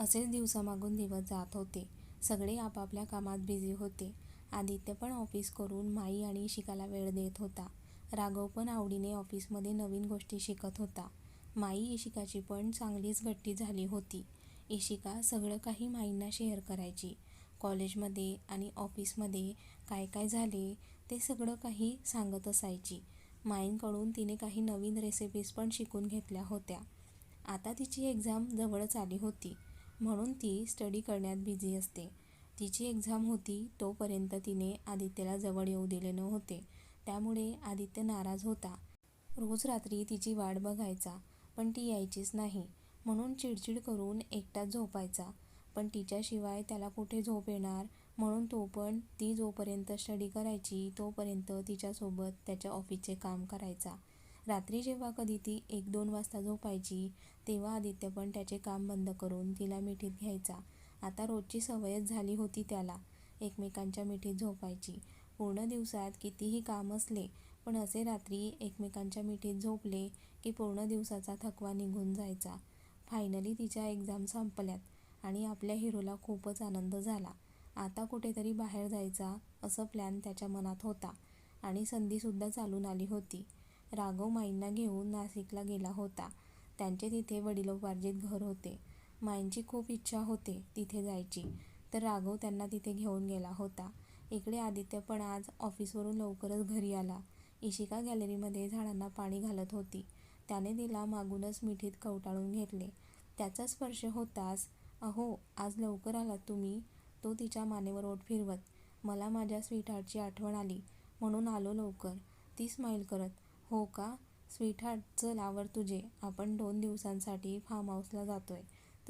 असेच दिवसामागून दिवस जात होते. सगळे आपापल्या कामात बिझी होते. आदित्य पण ऑफिस करून माई आणि इशिकाला वेळ देत होता. राघव पण आवडीने ऑफिसमध्ये नवीन गोष्टी शिकत होता. माई इशिकाची पण चांगलीच गट्टी झाली होती. इशिका सगळं काही माईंना शेअर करायची. कॉलेजमध्ये आणि ऑफिसमध्ये काय काय झाले ते सगळं काही सांगत असायची. माईंकडून तिने काही नवीन रेसिपीज पण शिकून घेतल्या होत्या. आता तिची एक्झाम जवळच आली होती म्हणून ती स्टडी करण्यात बिझी असते. तिची एक्झाम होती तोपर्यंत तिने आदित्यला जवळ येऊ दिले नव्हते त्यामुळे आदित्य नाराज होता. रोज रात्री तिची वाट बघायचा पण ती यायचीच नाही म्हणून चिडचिड करून एकटाच झोपायचा. पण तिच्याशिवाय त्याला कुठे झोप येणार म्हणून तो पण ती जोपर्यंत स्टडी करायची तोपर्यंत तिच्यासोबत त्याच्या ऑफिसचे काम करायचा. रात्री जेव्हा कधी ती एक दोन वाजता झोपायची तेव्हा आदित्य पण त्याचे काम बंद करून तिला मिठीत घ्यायचा. आता रोजची सवयच झाली होती त्याला एकमेकांच्या मिठीत झोपायची. पूर्ण दिवसात कितीही काम असले पण असे रात्री एकमेकांच्या मिठीत झोपले की पूर्ण दिवसाचा थकवा निघून जायचा. फायनली तिच्या एक्झाम संपल्यात आणि आपल्या हिरोला खूपच आनंद झाला. आता कुठेतरी बाहेर जायचा असं प्लॅन त्याच्या मनात होता आणि संधीसुद्धा चालून आली होती. राघव माईंना घेऊन नाशिकला गेला होता. त्यांचे तिथे वडिलोपार्जित घर होते. माईंची खूप इच्छा होते तिथे जायची तर राघव त्यांना तिथे घेऊन गेला होता. इकडे आदित्य पण आज ऑफिसवरून लवकरच घरी आला. इशिका गॅलरीमध्ये झाडांना पाणी घालत होती. त्याने तिला मागूनच मिठीत कवटाळून घेतले. त्याचा स्पर्श होताच अहो आज लवकर आलात तुम्ही तो तिच्या मानेवर ओठ फिरवत. मला माझ्या स्वीटहार्टची आठवण आली म्हणून आलो लवकर. ती स्माईल करत. हो का स्वीटहार्ट चल आवर तुझे आपण दोन दिवसांसाठी फार्महाऊसला जातोय.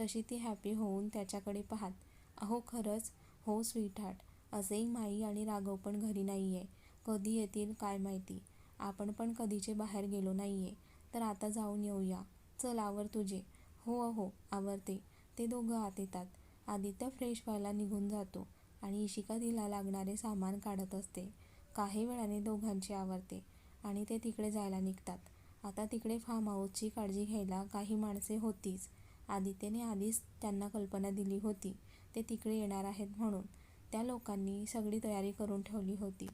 तशी ती हॅपी होऊन त्याच्याकडे पाहात. अहो खरंच? हो स्वीटहार्ट. असेही माई आणि राघव पण घरी नाहीये. कधी येतील काय माहिती. आपण पण कधीचे बाहेर गेलो नाहीये तर आता जाऊन येऊया. चल आवर तुझे. हो अहो आवरते. ते दोघं आत येतात. आदित्य फ्रेश व्हायला निघून जातो आणि इशिका तिला लागणारे सामान काढत असते. काही वेळाने दोघांची आवरते आणि ते तिकडे जायला निघतात. आता तिकडे फार्महाऊसची काळजी घ्यायला काही माणसे होतीच. आदित्यने आधीच त्यांना कल्पना दिली होती ते तिकडे येणार आहेत म्हणून. त्या लोकांनी सगळी तयारी करून ठेवली होती.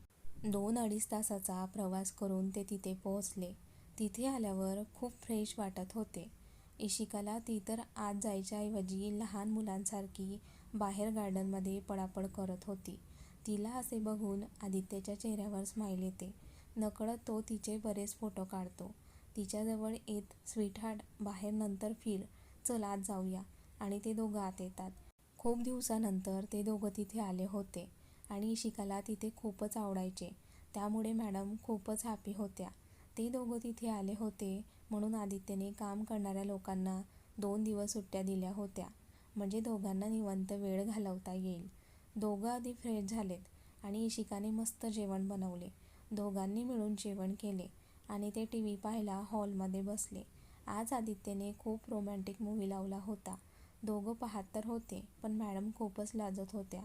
दोन अडीच तासाचा प्रवास करून ते तिथे पोहोचले. तिथे आल्यावर खूप फ्रेश वाटत होते. इशिकाला ती तर आत जायच्या ऐवजी लहान मुलांसारखी बाहेर गार्डनमध्ये पळापळ करत होती. तिला असे बघून आदित्यच्या चेहऱ्यावर स्माईल येते. नकळत तो तिचे बरेच फोटो काढतो. तिच्याजवळ येत स्वीटहार्ट बाहेर नंतर फिर चल आत जाऊया आणि ते दोघं आत येतात. खूप दिवसानंतर ते दोघं तिथे आले होते आणि इशिकाला तिथे खूपच आवडायचे त्यामुळे मॅडम खूपच हॅपी होत्या. ते दोघं तिथे आले होते म्हणून आदित्यने काम करणाऱ्या लोकांना दोन दिवस सुट्ट्या दिल्या होत्या म्हणजे दोघांना निवांत वेळ घालवता येईल. दोघं आधी फ्रेश झालेत आणि इशिकाने मस्त जेवण बनवले. दोघांनी मिळून जेवण केले आणि ते टी व्ही पाहायला हॉलमध्ये बसले. आज आदित्यने खूप रोमँटिक मूवी लावला होता. दोघं पाहत तर होते पण मॅडम खूपच लाजत होत्या.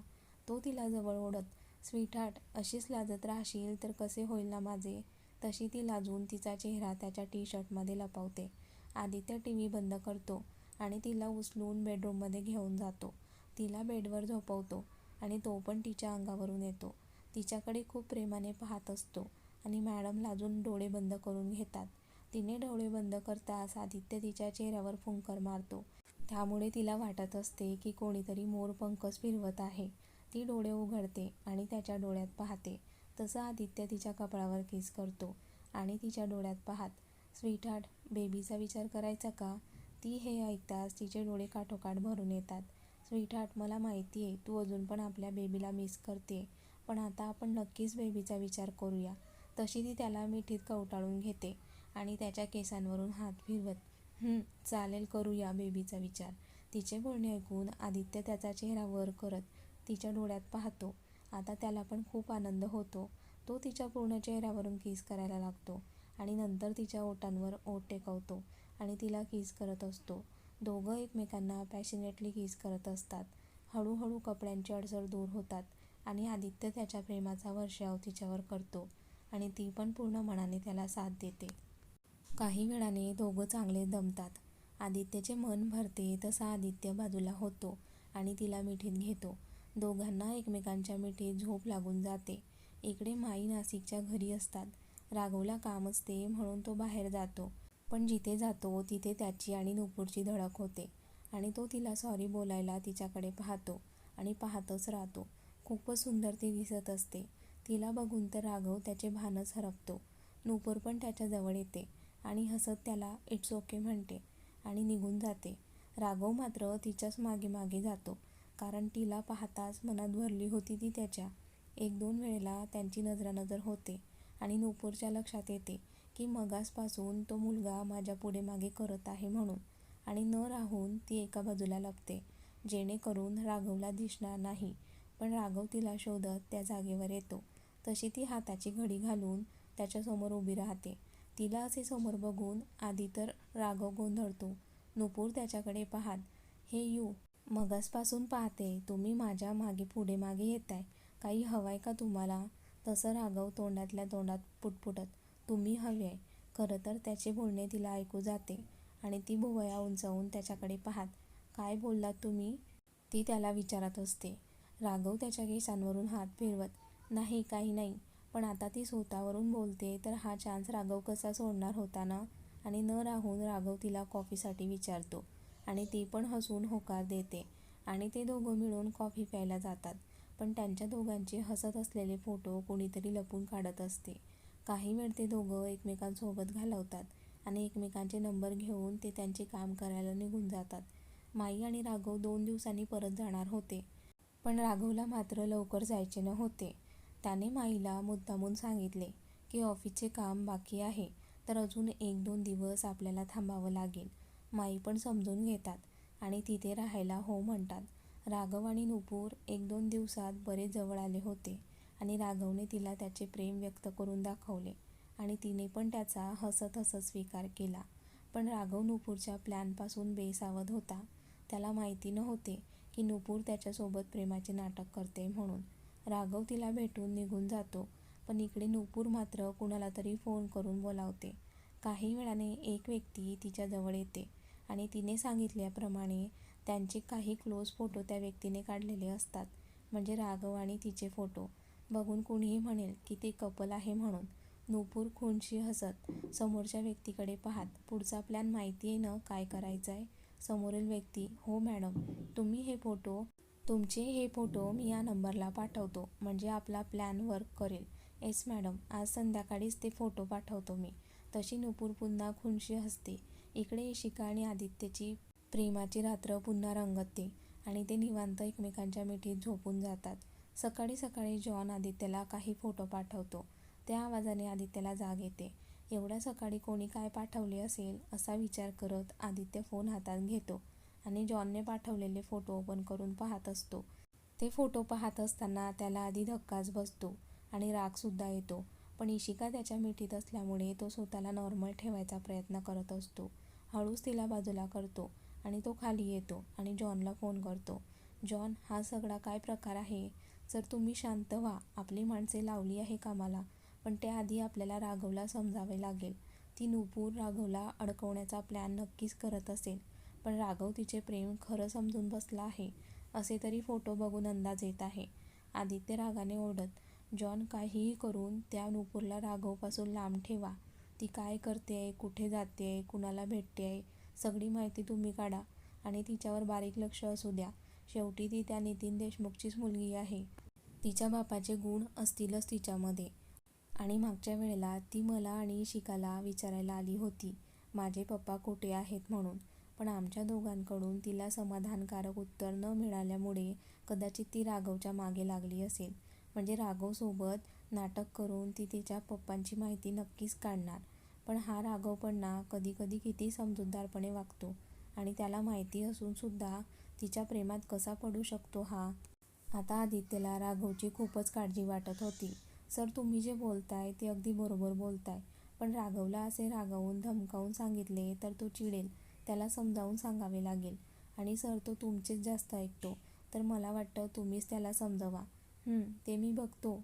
तो तिला जवळ ओढत स्वीटहार्ट अशीच लाजत राहशील तर कसे होईल ना माझे. तशी ती लाजून तिचा चेहरा त्याच्या टी शर्टमध्ये लपवते. आदित्य टी व्ही बंद करतो आणि तिला उचलून बेडरूममध्ये घेऊन जातो. तिला बेडवर झोपवतो आणि तो पण तिच्या अंगावरून येतो. तिच्याकडे खूप प्रेमाने पाहत असतो आणि मॅडम लाजून डोळे बंद करून घेतात. तिने डोळे बंद करताच आदित्य तिच्या चेहऱ्यावर फुंकर मारतो. त्यामुळे तिला वाटत असते की कोणीतरी मोरपंखच फिरवत आहे. ती डोळे उघडते आणि त्याच्या डोळ्यात पाहते तसं आदित्य तिच्या कपाळावर किस करतो आणि तिच्या डोळ्यात पाहात स्वीटहार्ट बेबीचा विचार करायचा का? ती हे ऐकताच तिचे डोळे काठोकाठ भरून येतात. स्वीटहार्ट मला माहिती आहे तू अजून पण आपल्या बेबीला मिस करते पण आता आपण नक्कीच बेबीचा विचार करूया. तशी ती त्याला मिठीत कवटाळून घेते आणि त्याच्या केसांवरून हात फिरवत चालेल करूया बेबीचा विचार. तिचे बोलणे ऐकून आदित्य त्याचा चेहरा वर करत तिच्या डोळ्यात पाहतो. आता त्याला पण खूप आनंद होतो. तो तिच्या पूर्ण चेहऱ्यावरून किस करायला लागतो आणि नंतर तिच्या ओटांवर ओट टेकवतो आणि तिला किस करत असतो. दोघं एकमेकांना पॅशनेटली किस करत असतात. हळूहळू कपड्यांची अडसर दूर होतात आणि आदित्य त्याच्या प्रेमाचा वर्षाव तिच्यावर करतो आणि ती पण पूर्ण मनाने त्याला साथ देते. काही वेळाने दोघं चांगले दमतात. आदित्यचे मन भरते तसा आदित्य बाजूला होतो आणि तिला मिठीत घेतो. दोघांना एकमेकांच्या मिठीत झोप लागून जाते. इकडे माई नाशिकच्या घरी असतात. राघवला काम असते म्हणून तो बाहेर जातो. पण जिथे जातो तिथे त्याची आणि नुपूरची धडक होते आणि तो तिला सॉरी बोलायला तिच्याकडे पाहतो आणि पाहतच राहतो. खूपच सुंदर ती दिसत असते. तिला बघून तर राघव त्याचे भानच हरपतो. नूपूर पण त्याच्याजवळ येते आणि हसत त्याला इट्स ओके म्हणते आणि निघून जाते. राघव मात्र तिच्याच मागे मागे जातो कारण तिला पाहताच मनात भरली होती ती त्याच्या. एक दोन वेळेला त्यांची नजरानजर होते आणि नूपूरच्या लक्षात येते की मगासपासून तो मुलगा माझ्या पुढे मागे करत आहे म्हणून आणि न राहून ती एका बाजूला लपते जेणेकरून राघवला दिसणार नाही. पण राघव तिला शोधत त्या जागेवर येतो. तशी ती हाताची घडी घालून त्याच्यासमोर उभी राहते. तिला असे समोर बघून आधी तर राघव गोंधळतो. नुपूर त्याच्याकडे पाहात हे यू मगासपासून पाहते तुम्ही माझ्या मागे पुढे मागे येताय. काही हवाय का तुम्हाला? तसं राघव तोंडातल्या तोंडात पुटपुटत तुम्ही हवे आहे. खरं तर त्याचे बोलणे तिला ऐकू जाते आणि ती भुवया उंचावून त्याच्याकडे पाहात काय बोललात तुम्ही? ती त्याला विचारत असते. राघव त्याच्या केसांवरून हात फिरवत नाही काही नाही. पण आता ती स्वतःवरून बोलते तर हा चान्स राघव कसा सोडणार होता ना? आणि न राहून राघव तिला कॉफीसाठी विचारतो आणि ती पण हसून होकार देते आणि ते दोघं मिळून कॉफी प्यायला जातात. पण त्यांच्या दोघांचे हसत असलेले फोटो कोणीतरी लपून काढत असते. काही वेळ ते दोघं एकमेकांसोबत घालवतात आणि एकमेकांचे नंबर घेऊन ते त्यांचे काम करायला निघून जातात. माई आणि राघव दोन दिवसांनी परत जाणार होते. पण राघवला मात्र लवकर जायचे नव्हते. त्याने माईला मुद्दामून सांगितले की ऑफिसचे काम बाकी आहे तर अजून एक दोन दिवस आपल्याला थांबावं लागेल. माई पण समजून घेतात आणि तिथे राहायला हो म्हणतात. राघव आणि नुपूर एक दोन दिवसात बरेच जवळ आले होते आणि राघवने तिला त्याचे प्रेम व्यक्त करून दाखवले आणि तिने पण त्याचा हसत हसत स्वीकार केला. पण राघव नुपूरच्या प्लॅनपासून बेसावध होता. त्याला माहिती नव्हते की नुपूर त्याच्यासोबत प्रेमाचे नाटक करते म्हणून. राघव तिला भेटून निघून जातो पण इकडे नुपूर मात्र कुणाला तरी फोन करून बोलावते. काही वेळाने एक व्यक्ती तिच्याजवळ येते आणि तिने सांगितल्याप्रमाणे त्यांचे काही क्लोज फोटो त्या व्यक्तीने काढलेले असतात म्हणजे राघव आणि तिचे फोटो बघून कुणीही म्हणेल की ते कपल आहे म्हणून. नूपूर खुणशी हसत समोरच्या व्यक्तीकडे पाहात पुढचा प्लॅन माहिती आहे ना? काय करायचं आहे समोरील व्यक्ती हो मॅडम तुम्ही हे फोटो तुमचे हे फोटो मी या नंबरला पाठवतो म्हणजे आपला प्लॅन वर्क करेल. येस मॅडम आज संध्याकाळीच ते फोटो पाठवतो मी. तशी नुपूर पुन्हा खुनशी हसते. इकडे इशिका आणि आदित्यची प्रेमाची रात्र पुन्हा रंगतते आणि ते निवांत एकमेकांच्या मिठीत झोपून जातात. सकाळी सकाळी जॉन आदित्यला काही फोटो पाठवतो. त्या आवाजाने आदित्यला जाग येते. एवढ्या सकाळी कोणी काय पाठवले असेल असा विचार करत आदित्य फोन हातात घेतो आणि जॉनने पाठवलेले फोटो ओपन करून पाहत असतो. ते फोटो पाहत असताना त्याला आधी धक्काच बसतो आणि रागसुद्धा येतो. पण इशिका त्याच्या मिठीत असल्यामुळे तो स्वतःला नॉर्मल ठेवायचा प्रयत्न करत असतो. हळूच तिला बाजूला करतो आणि तो खाली येतो आणि जॉनला फोन करतो. जॉन हा सगळा काय प्रकार आहे? जर तुम्ही शांत व्हा आपली माणसे लावली आहे कामाला. पण त्याआधी आपल्याला राघवला समजावे लागेल. ती नुपूर राघवला अडकवण्याचा प्लॅन नक्कीच करत असेल. पण राघव तिचे प्रेम खरं समजून बसला आहे असे तरी फोटो बघून अंदाज येत आहे. आदित्य रागाने ओढत जॉन काहीही करून त्या नुपूरला राघवपासून लांब ठेवा. ती काय करते आहे कुठे जाते आहे कुणाला भेटते आहे सगळी माहिती तुम्ही काढा आणि तिच्यावर बारीक लक्ष असू द्या. शेवटी ती त्या नितीन देशमुखचीच मुलगी आहे. तिच्या बापाचे गुण असतीलच तिच्यामध्ये. आणि मागच्या वेळेला ती मला आणि शिकाला विचारायला आली होती. माझे पप्पा कुठे आहेत म्हणून. पण आमच्या दोघांकडून तिला समाधानकारक उत्तर न मिळाल्यामुळे कदाचित ती राघवच्या मागे लागली असेल. म्हणजे राघवसोबत नाटक करून ती तिच्या पप्पांची माहिती नक्कीच काढणार. पण हा राघव पण ना कधी कधी किती समजूतदारपणे वागतो आणि त्याला माहिती असूनसुद्धा तिच्या प्रेमात कसा पडू शकतो हा? आता आदित्यला राघवची खूपच काळजी वाटत होती. सर तुम्ही जे बोलताय ते अगदी बरोबर बोलताय. पण राघवला असे रागावून धमकावून सांगितले तर तो चिडेल. त्याला समजावून सांगावे लागेल. आणि सर तो तुमचेच जास्त ऐकतो. तर मला वाटतं तुम्हीच त्याला समजवा. ते मी बघतो.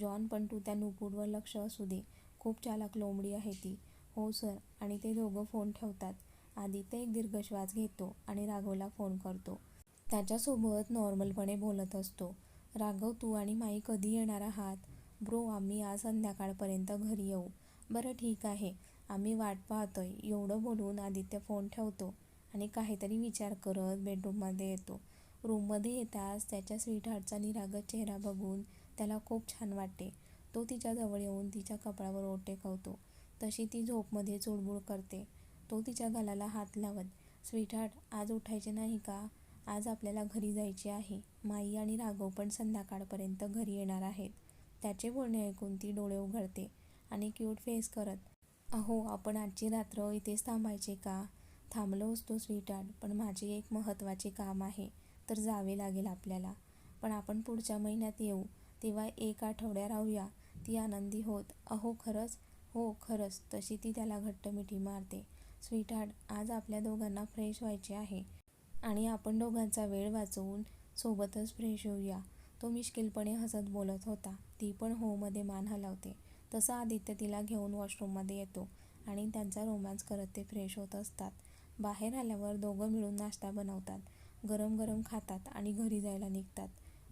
जॉन पण तू त्या नुपूरवर लक्ष असू दे. खूप चालाक लोंबडी आहे ती. हो सर. आणि ते दोघं फोन ठेवतात. आदित्य एक दीर्घ श्वास घेतो आणि राघवला फोन करतो. त्याच्यासोबत नॉर्मलपणे बोलत असतो. राघव तू आणि माई कधी येणार आहात? ब्रो आम्ही आज संध्याकाळपर्यंत घरी येऊ. बरं ठीक आहे. आम्ही वाट पाहतोय. एवढं बोलून आदित्य फोन ठेवतो आणि काहीतरी विचार करत बेडरूममध्ये येतो. रूममध्ये येताच त्याच्या स्वीटहार्टचा निरागत चेहरा बघून त्याला खूप छान वाटते. तो तिच्याजवळ येऊन तिच्या कपाळावर ओटे टेकवतो. तशी ती झोपमध्ये चुळबुळ करते. तो तिच्या गालाला हात लावत, स्वीटहार्ट आज उठायचे नाही का? आज आपल्याला घरी जायचे आहे. माई आणि राघव पण संध्याकाळपर्यंत घरी येणार आहेत. त्याचे बोलणे ऐकून ती डोळे उघडते आणि क्यूट फेस करत, अहो आपण आजची रात्र इथेच थांबायचे का? थांबलो असतो स्वीटार्ट पण माझे एक महत्त्वाचे काम आहे तर जावे लागेल आपल्याला. पण आपण पुढच्या महिन्यात येऊ तेव्हा एक आठवड्या राहूया. ती आनंदी होत, अहो खरंच? हो खरंच. तशी ती त्याला घट्ट मिठी मारते. स्वीटार्ट आज आपल्या दोघांना फ्रेश व्हायचे आहे. आणि आपण दोघांचा वेळ वाचवून सोबतच फ्रेश होऊया. तो मिश्किलपणे हसत बोलत होता. ती पण होमध्ये मान हलवते. तसा आदित्य तिला घेऊन वॉशरूममध्ये येतो आणि त्यांचा रोमॅन्स करत ते फ्रेश होत असतात. बाहेर आल्यावर दोघं मिळून नाश्ता बनवतात. गरम गरम खातात आणि घरी जायला निघतात.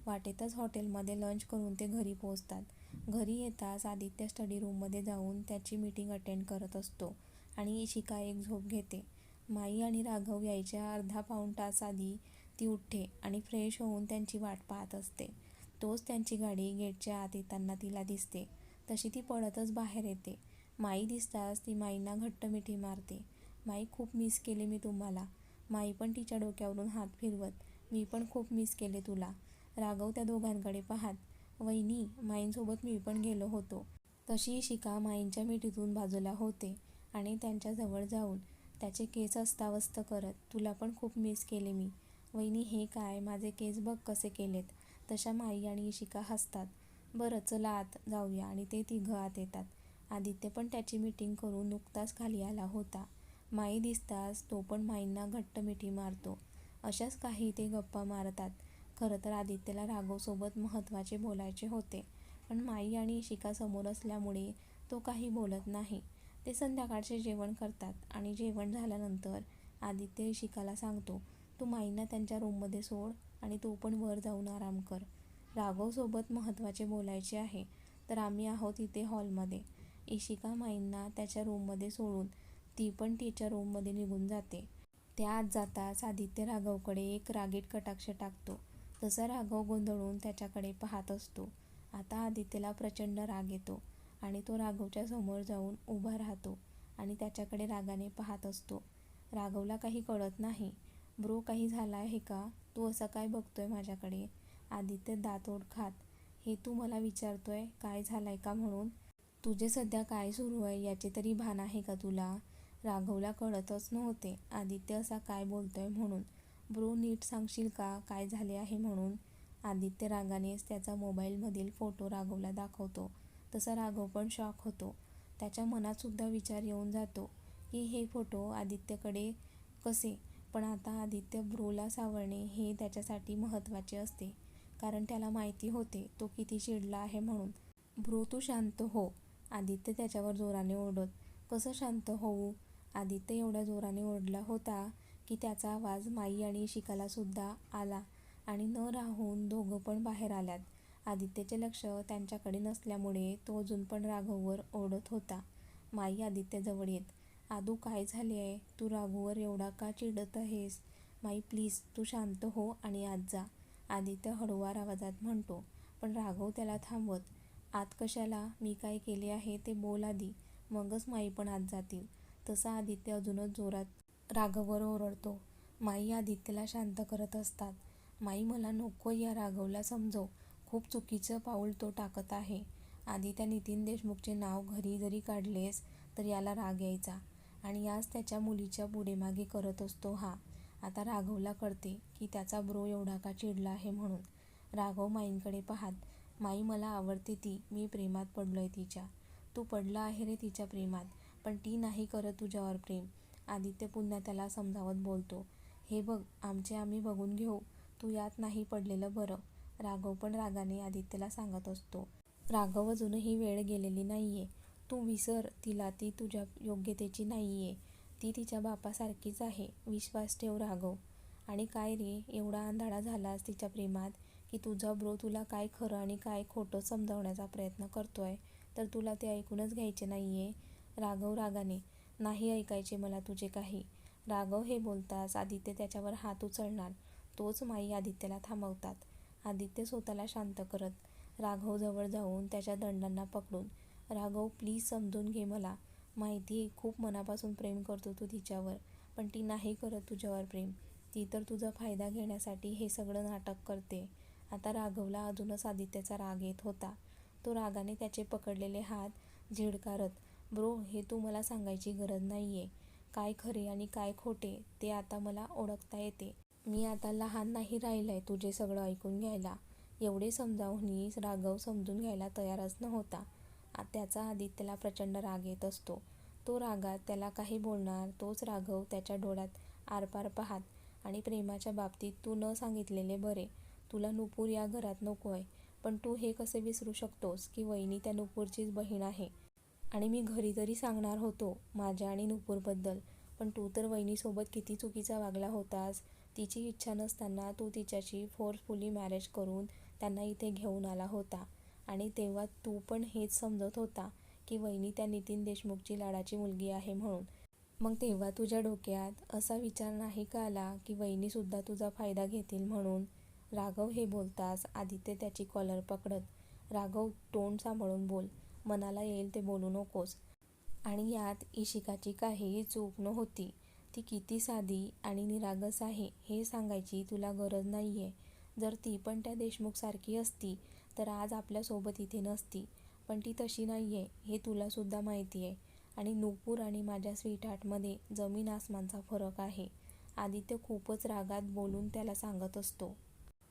वाटेतच हॉटेलमध्ये लंच करून ते घरी पोहोचतात. घरी येताच आदित्य स्टडी रूममध्ये जाऊन त्याची मीटिंग अटेंड करत असतो आणि इशिका एक झोप घेते. माई आणि राघव यायच्या अर्धा पाऊण तास आधी ती उठते आणि फ्रेश होऊन त्यांची वाट पाहत असते. तोच त्यांची गाडी गेटच्या आत येताना तिला दिसते. तशी ती पळतच बाहेर येते. माई दिसताच ती माईंना घट्ट मिठी मारते. माई खूप मिस केले मी तुम्हाला. माई पण तिच्या डोक्यावरून हात फिरवत, मी पण खूप मिस केले तुला. राघव त्या दोघांकडे पाहत, वहिनी माईंसोबत मी पण गेलो होतो. तशी शिका माईंच्या मिठीतून बाजूला होते आणि त्यांच्याजवळ जाऊन त्याचे केस अस्तावस्त करत, तुला पण खूप मिस केले मी. वहिनी हे काय माझे केस बघ कसे केलेत. तशा माई आणि इशिका हसतात. बरं चला आत जाऊया आणि ते तिघं आत येतात. आदित्य पण त्याची मीटिंग करून नुकताच खाली आला होता. माई दिसताच तो पण माईंना घट्ट मिठी मारतो. अशाच काही ते गप्पा मारतात. खरं तर आदित्यला राघवसोबत महत्त्वाचे बोलायचे होते. पण माई आणि इशिका समोर असल्यामुळे तो काही बोलत नाही. ते संध्याकाळचे जेवण करतात आणि जेवण झाल्यानंतर आदित्य इशिकाला सांगतो, तू माईंना त्यांच्या रूममध्ये सोड आणि तू पण वर जाऊन आराम कर. राघवसोबत महत्त्वाचे बोलायचे आहे तर आम्ही आहोत इथे हॉलमध्ये. इशिका माईंना त्याच्या रूममध्ये सोडून ती पण तिच्या रूममध्ये निघून जाते. त्या आत जाताच आदित्य राघवकडे एक रागीट कटाक्ष टाकतो. तसा राघव गोंधळून त्याच्याकडे पाहत असतो. आता आदित्यला प्रचंड राग येतो आणि तो राघवच्या समोर जाऊन उभा राहतो आणि त्याच्याकडे रागाने पाहत असतो. राघवला काही कळत नाही. ब्रो काही झाला आहे का? तू असं काय बघतोय माझ्याकडे? आदित्य दात खात, हे तू मला विचारतोय काय झालंय का म्हणून? तुझे सध्या काय सुरू आहे याचे तरी भान आहे का तुला? राघवला कळतच नव्हते आदित्य असा काय बोलतोय म्हणून. ब्रो नीट सांगशील का काय झाले आहे म्हणून? आदित्य रागानेच त्याचा मोबाईलमधील फोटो राघवला दाखवतो. तसा राघव पण शॉक होतो. त्याच्या मनातसुद्धा विचार येऊन जातो की हे फोटो आदित्यकडे कसे? पण आता आदित्य ब्रोला सावरणे हे त्याच्यासाठी महत्त्वाचे असते. कारण त्याला माहिती होते तो किती चिडला आहे म्हणून. ब्रो तू शांत हो. आदित्य त्याच्यावर जोराने ओरडत, कसं शांत होऊ? आदित्य एवढ्या जोराने ओरडला होता की त्याचा आवाज माई आणि शिकालासुद्धा आला आणि न राहून दोघं पण बाहेर आल्यात. आदित्यचे लक्ष त्यांच्याकडे नसल्यामुळे तो अजून पण राघववर ओढत होता. माई आदित्यजवळ येत, आदू काय झाले आहे तू राघववर एवढा का चिडत आहेस? माई प्लीज तू शांत हो आणि आत जा. आदित्य हळुवार आवाजात म्हणतो. पण राघव त्याला थांबवत, आत कशाला? मी काय केले आहे ते बोल आधी, मगच माई पण आत जातील. तसा आदित्य अजूनच जोरात राघववर ओरडतो. माई आदित्यला शांत करत असतात. माई मला नको या राघवला समजव. खूप चुकीचं पाऊल तो टाकत आहे. आधी त्या नितीन देशमुखचे नाव घरी जरी काढलेस तर याला राग यायचा आणि आज त्याच्या मुलीच्या पुढेमागे करत असतो हा. आता राघवला कळते की त्याचा ब्रो एवढा का चिडला आहे म्हणून. राघव माईंकडे पाहत, माई मला आवडते ती. मी प्रेमात पडलोय तिच्या. तू पडला आहे रे तिच्या प्रेमात. पण ती नाही करत तुझ्यावर प्रेम. आदित्य पुन्हा त्याला समजावत बोलतो, हे बघ आमचे आम्ही बघून घेऊ. तू यात नाही पडलेलं बरं. राघव पण रागाने आदित्यला सांगत असतो. राघव अजूनही वेळ गेलेली नाहीये. तू विसर तिला ती तुझ्या योग्यतेची नाही आहे ती तिच्या बापासारखीच आहे. विश्वास ठेव राघव. आणि काय रे एवढा आंधळा झालास तिच्या प्रेमात की तुझा ब्रो तुला काय खरं आणि काय खोटं समजावण्याचा प्रयत्न करतोय. तर तुला ते ऐकूनच घ्यायचे नाही आहे राघव रागाने नाही ऐकायचे मला तुझे काही. राघव हे बोलताच आदित्य त्याच्यावर हात उचलणार. तोच माई आदित्यला थांबवतात. आदित्य स्वतःला शांत करत राघव जवळ जाऊन त्याच्या दंडांना पकडून राघव प्लीज समजून घे मला. माहिती आहे खूप मनापासून प्रेम करतो तू तिच्यावर पण ती नाही करत तुझ्यावर प्रेम. ती तर तुझा फायदा घेण्यासाठी हे सगळं नाटक करते. आता राघवला अजूनच आदित्याचा राग येत होता. तो रागाने त्याचे पकडलेले हात झिडकारत ब्रो हे तू मला सांगायची गरज नाही आहे काय खरे आणि काय खोटे ते आता मला ओळखता येते. मी आता लहान नाही राहिलंय तुझे सगळं ऐकून घ्यायला. एवढे समजावूनही राघव समजून घ्यायला तयारच नव्हता. त्याचा आदित्यला प्रचंड राग येत असतो. तो रागात त्याला काही बोलणार तोच राघव त्याच्या डोळ्यात आरपार पाहात आणि प्रेमाच्या बाबतीत तू न सांगितलेले बरे. तुला नुपूर या घरात नको आहे पण तू हे कसे विसरू शकतोस की वहिनी त्या नुपूरचीच बहीण आहे? आणि मी घरी तरी सांगणार होतो माझ्या आणि नुपूरबद्दल पण तू तर वहिनीसोबत किती चुकीचा वागला होतास. तिची इच्छा नसताना तू तिच्याशी फोर्सफुली मॅरेज करून त्यांना इथे घेऊन आला होता. आणि तेव्हा तू पण हेच समजत होता की वहिनी त्या नितीन देशमुखची लाडाची मुलगी आहे म्हणून. मग तेव्हा तुझ्या डोक्यात असा विचार नाही का आला की वहिनीसुद्धा तुझा फायदा घेतील म्हणून? राघव हे बोलताच आदित्य त्याची कॉलर पकडत राघव तोंड सांभाळून बोल. मनाला येईल ते बोलू नकोस. आणि यात इशिकाची काहीही चूक नव्हती. ती किती साधी आणि निरागस आहे हे सांगायची तुला गरज नाही आहे जर ती पण त्या देशमुखसारखी असती तर आज आपल्यासोबत इथे नसती पण ती तशी नाही आहे हे तुलासुद्धा माहिती आहे आणि नूपूर आणि माझ्या स्वीटहार्टमध्ये जमीन आसमानचा फरक आहे. आदित्य खूपच रागात बोलून त्याला सांगत असतो.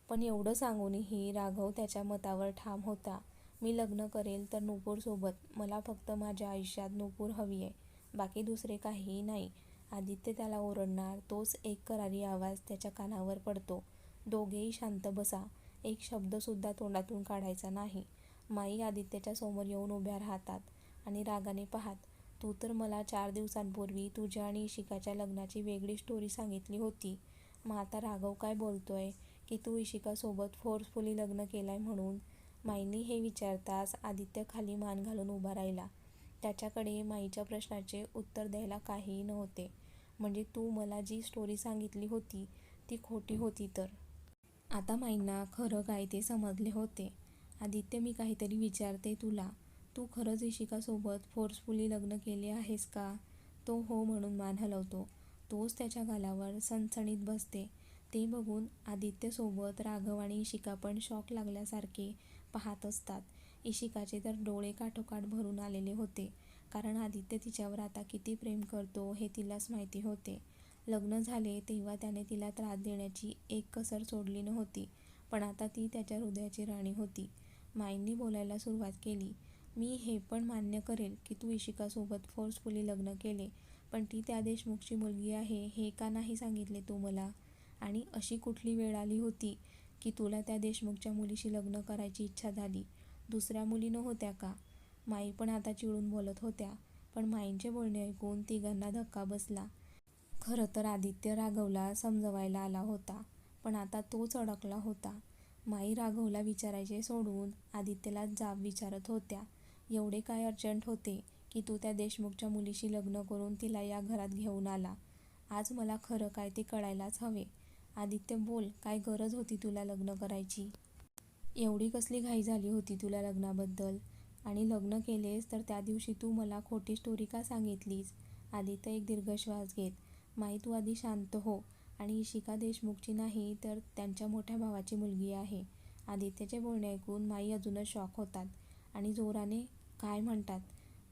पण एवढं सांगूनही राघव त्याच्या मतावर ठाम होता. मी लग्न करेल तर नूपूरसोबत मला फक्त माझ्या आयुष्यात नूपूर हवी आहे बाकी दुसरे काहीही नाही. आदित्य त्याला ओरडणार तोच एक करारी आवाज त्याच्या कानावर पडतो. दोघेही शांत बसा. एक शब्दसुद्धा तोंडातून काढायचा नाही. माई आदित्यच्या समोर येऊन उभ्या राहतात आणि रागाने पाहात तू तर मला चार दिवसांपूर्वी तुझ्या आणि इशिकाच्या लग्नाची वेगळी स्टोरी सांगितली होती. मग आता राघव काय बोलतोय? की तू इशिकासोबत फोर्सफुली लग्न केलंय म्हणून? माईंनी हे विचारताच आदित्य खाली मान घालून उभा राहिला. त्याच्याकडे माईच्या प्रश्नाचे उत्तर द्यायला काहीही नव्हते. म्हणजे तू मला जी स्टोरी सांगितली होती ती खोटी होती तर? आता माईंना खरं काय ते समजले होते. आदित्य मी काहीतरी विचारते तुला. तू खरंच इशिकासोबत फोर्सफुली लग्न केले आहेस का? तो हो म्हणून मान हलवतो. तोच त्याच्या गालावर सणसणीत बसते. ते बघून आदित्यसोबत राघव आणि इशिका पण शॉक लागल्यासारखे पाहत असतात. इशिकाचे तर डोळे काठोकाठ भरून आलेले होते. कारण आदित्य तिच्यावर आता किती प्रेम करतो हे तिलाच माहिती होते. लग्न झाले तेव्हा त्याने तिला त्रास देण्याची एक कसर सोडली नव्हती पण आता ती त्याच्या हृदयाची राणी होती. माईंनी बोलायला सुरुवात केली मी हे पण मान्य करेल की तू इशिकासोबत फोर्सफुली लग्न केले पण ती त्या देशमुखची मुलगी आहे हे का नाही सांगितले तू मला? आणि अशी कुठली वेळ आली होती की तुला त्या देशमुखच्या मुलीशी लग्न करायची इच्छा झाली? दुसऱ्या मुली नव्हत्या का? माई पण आता चिडून बोलत होत्या पण माईंचे बोलणे ऐकून तिघांना धक्का बसला. खरं तर आदित्य राघवला समजवायला आला होता पण आता तोच अडकला होता. माई राघवला विचारायचे सोडून आदित्यला जाब विचारत होत्या. एवढे काय अर्जंट होते की तू त्या देशमुखच्या मुलीशी लग्न करून तिला या घरात घेऊन आला? आज मला खरं काय ते कळायलाच हवे. आदित्य बोल काय गरज होती तुला लग्न करायची? एवढी कसली घाई झाली होती तुला लग्नाबद्दल? आणि लग्न केलेस तर त्या दिवशी तू मला खोटी स्टोरी का सांगितलीस? आदित्य एक दीर्घ श्वास घेत माई तू आधी शांत हो. आणि इशिका देशमुखची नाही तर त्यांच्या मोठ्या भावाची मुलगी आहे. आदित्यचे बोलणे ऐकून माई अजूनच शॉक होतात. आणि जोराने काय म्हणतात?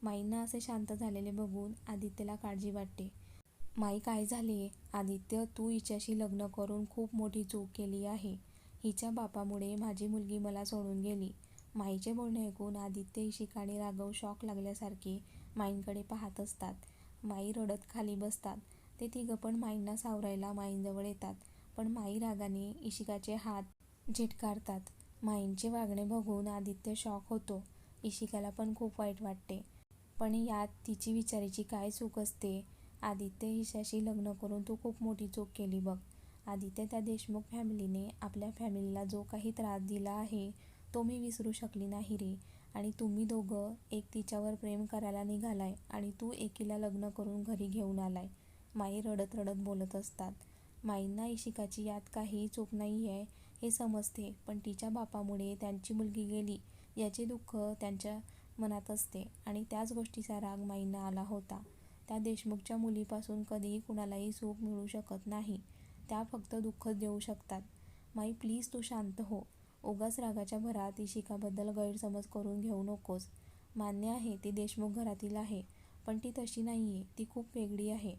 माईंना असे शांत झालेले बघून आदित्यला काळजी वाटते. माई काय झाले? आदित्य तू हिच्याशी लग्न करून खूप मोठी चूक केली आहे. हिच्या बापामुळे माझी मुलगी मला सोडून गेली. माईचे बोलणे ऐकून आदित्य इशिका आणि राघव शॉक लागल्यासारखे माईंकडे पाहत असतात. माई रडत खाली बसतात. ते तिघं पण माईंना सावरायला माईंजवळ येतात. पण माई रागाने इशिकाचे हात झिटकारतात. माईंचे वागणे बघून आदित्य शॉक होतो. इशिकाला पण खूप वाईट वाटते. पण यात तिची विचारायची काय चूक असते? आदित्य ईशाशी लग्न करून तू खूप मोठी चूक केली बघ. आदित्य त्या देशमुख फॅमिलीने आपल्या फॅमिलीला जो काही त्रास दिला आहे तो मी विसरू शकली नाही रे. आणि तुम्ही दोघं एक तिच्यावर प्रेम करायला निघालाय आणि तू एकीला लग्न करून घरी घेऊन आलाय. माई रडत रडत बोलत असतात. माईंना इशिकाची यात काही चूक नाही आहे हे समजते पण तिच्या बापामुळे त्यांची मुलगी गेली याचे दुःख त्यांच्या मनात असते आणि त्याच गोष्टीचा राग माईंना आला होता. त्या देशमुखच्या मुलीपासून कधीही कुणालाही सुख मिळू शकत नाही. त्या फक्त दुःखच देऊ शकतात. माई प्लीज तू शांत हो. उगाच रागाच्या भरात इशिकाबद्दल गैरसमज करून घेऊ नकोस. मान्य आहे ती देशमुख घरातील आहे पण ती तशी नाही आहे ती खूप वेगळी आहे.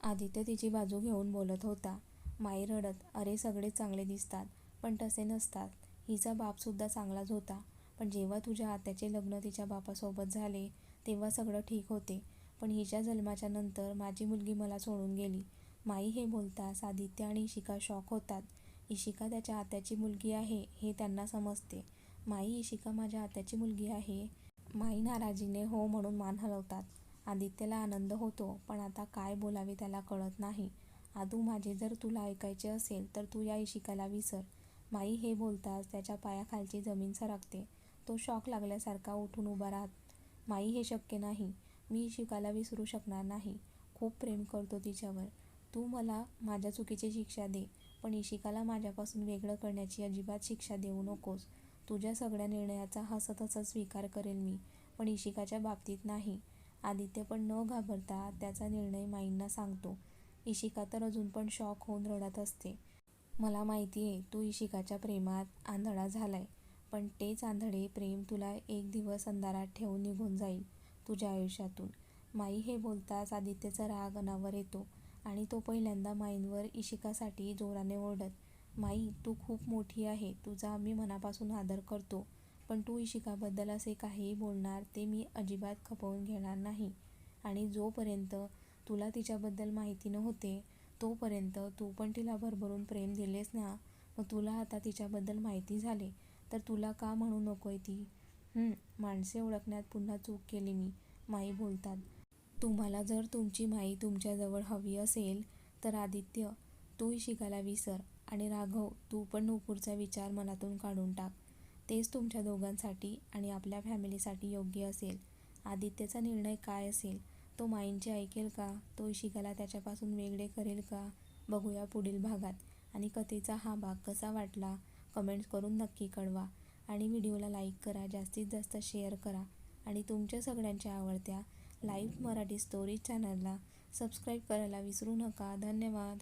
आदित्य तिची बाजू घेऊन बोलत होता माई रडत अरे सगळे चांगले दिसतात पण तसे नसतात. हिचा बापसुद्धा चांगलाच होता पण जेव्हा तुझ्या आत्याचे लग्न तिच्या बापासोबत झाले तेव्हा सगळं ठीक होते. पण हिच्या जन्माच्या नंतर माझी मुलगी मला सोडून गेली. माई हे बोलताच आदित्य आणि इशिका शॉक होतात. इशिका त्याच्या आत्याची मुलगी आहे हे त्यांना समजते. माई इशिका माझ्या आत्याची मुलगी आहे. माई नाराजीने हो म्हणून मान हलवतात. आदित्यला आनंद होतो पण आता काय बोलावे त्याला कळत नाही. आदू माझे जर तुला ऐकायचे असेल तर तू या इशिकाला विसर. माई हे बोलताच त्याच्या पायाखालची जमीन सरकते. तो शॉक लागल्यासारखा उठून उभा राहत माई हे शक्य नाही. मी इशिकाला विसरू शकणार नाही. खूप प्रेम करतो तिच्यावर. तू मला माझ्या चुकीची शिक्षा दे पण इशिकाला माझ्यापासून वेगळं करण्याची अजिबात शिक्षा देऊ नकोस. तुझ्या सगळ्या निर्णयाचा हसत हसत स्वीकार करेल मी पण इशिकाच्या बाबतीत नाही. आदित्य पण न घाबरता त्याचा निर्णय माईंना सांगतो. इशिका तर अजून पण शॉक होऊन रडत असते. मला माहिती आहे तू इशिकाच्या प्रेमात आंधळा झालाय. पण तेच आंधळे प्रेम तुला एक दिवस अंधारात ठेवून निघून जाईल तुझ्या आयुष्यातून. माई हे बोलताच आदित्यचा राग अनावर येतो आणि तो पहिल्यांदा माईंवर इशिकासाठी जोराने ओरडत माई तू खूप मोठी आहे. तुझा आम्ही मनापासून आदर करतो. पण तू इशिकाबद्दल असे काहीही बोलणार ते मी अजिबात खपवून घेणार नाही. आणि जोपर्यंत तुला तिच्याबद्दल माहिती नव्हते तोपर्यंत तू पण तिला भरभरून प्रेम दिलेस ना मग तुला आता तिच्याबद्दल माहिती झाले तर तुला का म्हणू नकोय ती? माणसे ओळखण्यात पुन्हा चूक केली मी माई बोलतात. तुम्हाला जर तुमची माई तुमच्याजवळ हवी असेल तर आदित्य तू शिकायला विसर आणि राघव तू पण नूपूरचा विचार मनातून काढून टाक. तेच तुमच्या दोघांसाठी आणि आपल्या फॅमिलीसाठी योग्य असेल. आदित्यचा निर्णय काय असेल? तो माईंचे ऐकेल का? तो इशिकाला त्याच्यापासून वेगळे करेल का? बघूया पुढील भागात. आणि कथेचा हा भाग कसा वाटला? कमेंट्स करून नक्की कळवा. आणि व्हिडिओला लाईक करा जास्तीत जास्त शेअर करा. आणि तुमच्या सगळ्यांच्या आवडत्या लाईव्ह मराठी स्टोरी चॅनलला सबस्क्राईब करायला विसरू नका. धन्यवाद.